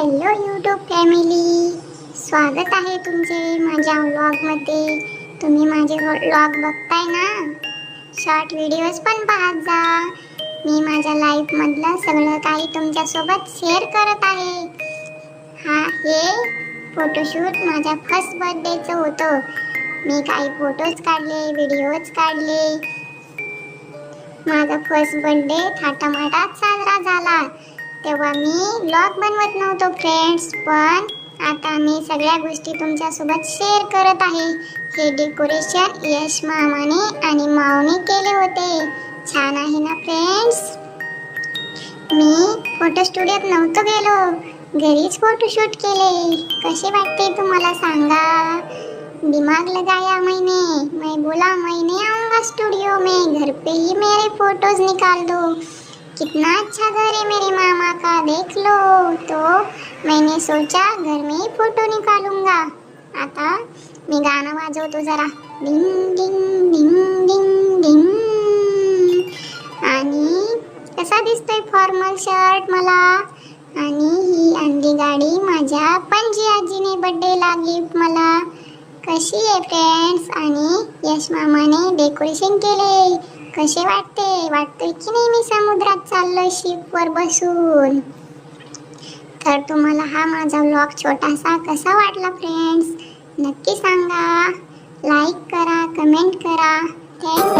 Hello YouTube family स्वागत आहे तुमचे माझ्या व्लॉगमध्ये तुम्ही माझे व्लॉग बघताय ना? शॉर्ट व्हिडिओज पण पाहत जा. मी माझ्या लाईफमधलं सगळं काही तुमच्यासोबत शेअर करत आहे. हा हे फोटोशूट माझ्या फर्स्ट बर्थडेचं होतं. मी काही फोटोज काढले व्हिडिओज काढले. माझा फर्स्ट बर्थडे थाटामाटात साजरा झाला. तेव्हा मी ब्लॉग बनवत नव्हतो फ्रेंड्स पण आता मी सगळ्या गोष्टी तुमच्यासोबत शेअर करत आहे. हे डेकोरेशन यश मामाने आणि मावने केले होते. छान आहे ना फ्रेंड्स मी फोटो स्टुडिओत नव्हतो गेलो. घरीच फोटोशूट केले. कसे वाटते तुम्हाला सांगा? दिमाग लगाया मैंने मैं बोला मैंने आऊंगा स्टूडियो में. घर पे ही मेरे फोटोज निकाल दो. कितना अच्छा घर है मेरे मामा का देख लो। तो मैंने सोचा घर में ही फोटो निकालूंगा। आता मी गाणं वाजवतो जरा डिंग डिंग डिंग डिंग डिंग। आणि कसा दिसतोय फॉर्मल शर्ट मला? आणि ही अंडी गाडी माझ्या पणजी आजीने बड्डेला गिफ्ट मला. कशी आहे फ्रेंड्स आणि यश मामाने डेकोरेशन केले कसे वाटते? वाटते की नाही मी समुद्रात चाललोय शिपवर बसून? तर तुम्हाला हा माझा व्लॉग छोटासा कसा वाटला फ्रेंड्स नक्की सांगा. लाईक करा कमेंट करा. थँक्यू